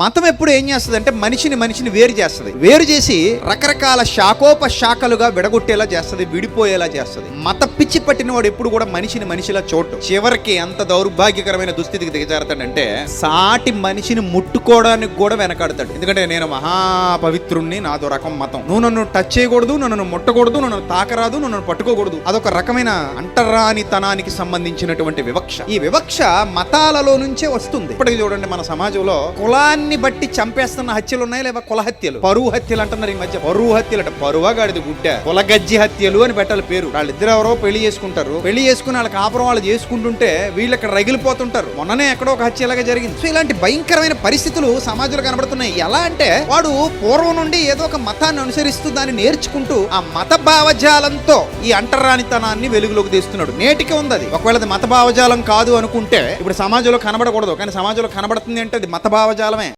మతం ఎప్పుడు ఏం చేస్తుంది అంటే మనిషిని మనిషిని వేరు చేస్తుంది. వేరు చేసి రకరకాల శాఖోప శాఖలుగా విడగొట్టేలా చేస్తుంది విడిపోయేలా చేస్తుంది. మత పిచ్చి పట్టిన వాడు ఎప్పుడు కూడా మనిషిని మనిషిలా చూడటం చివరికి ఎంత దౌర్భాగ్యకరమైన దుస్థితికి దిగజారుతాడంటే సాటి మనిషిని ముట్టుకోవడానికి కూడా వెనకాడతాడు. ఎందుకంటే నేను మహాపవిత్రుణ్ణి నాదో రకం మతం. నువ్వు నన్ను టచ్ చేయకూడదు నన్ను ముట్టకూడదు నన్ను తాకరాదు నన్ను పట్టుకోకూడదు. అదొక రకమైన అంటరానితనానికి సంబంధించినటువంటి వివక్ష. ఈ వివక్ష మతాలలో నుంచే వస్తుంది. ఇప్పటికి చూడండి మన సమాజంలో కులాన్ని కులాన్ని బట్టి చంపేస్తున్న హత్యలు ఉన్నాయి లేదా కుల హత్యలు. పరువు హత్యలు అంటున్నారు ఈ మధ్య. పరువు హత్యలు అంటే పరువగాడిది గుడ్డ. కులగజ్జి హత్యలు అని పెట్టాలి పేరు. వాళ్ళిద్దరు ఎవరో పెళ్ళి చేసుకుంటారు. పెళ్ళి చేసుకుని వాళ్ళ కాపురం వాళ్ళు చేసుకుంటుంటే వీళ్ళు ఇక్కడ రగిలిపోతుంటారు. మొన్ననే ఎక్కడో ఒక హత్య ఇలాగా జరిగింది. సో ఇలాంటి భయంకరమైన పరిస్థితులు సమాజంలో కనబడుతున్నాయి. ఎలా అంటే వాడు పూర్వం నుండి ఏదో ఒక మతాన్ని అనుసరిస్తూ దాన్ని నేర్చుకుంటూ ఆ మత భావజాలంతో ఈ అంటరానితనాన్ని వెలుగులోకి తీస్తున్నాడు. నేటికి ఉంది అది. ఒకవేళ అది మత భావజాలం కాదు అనుకుంటే ఇప్పుడు సమాజంలో కనబడకూడదు. కానీ సమాజంలో కనబడుతుంది అంటే అది మత భావజాలమే.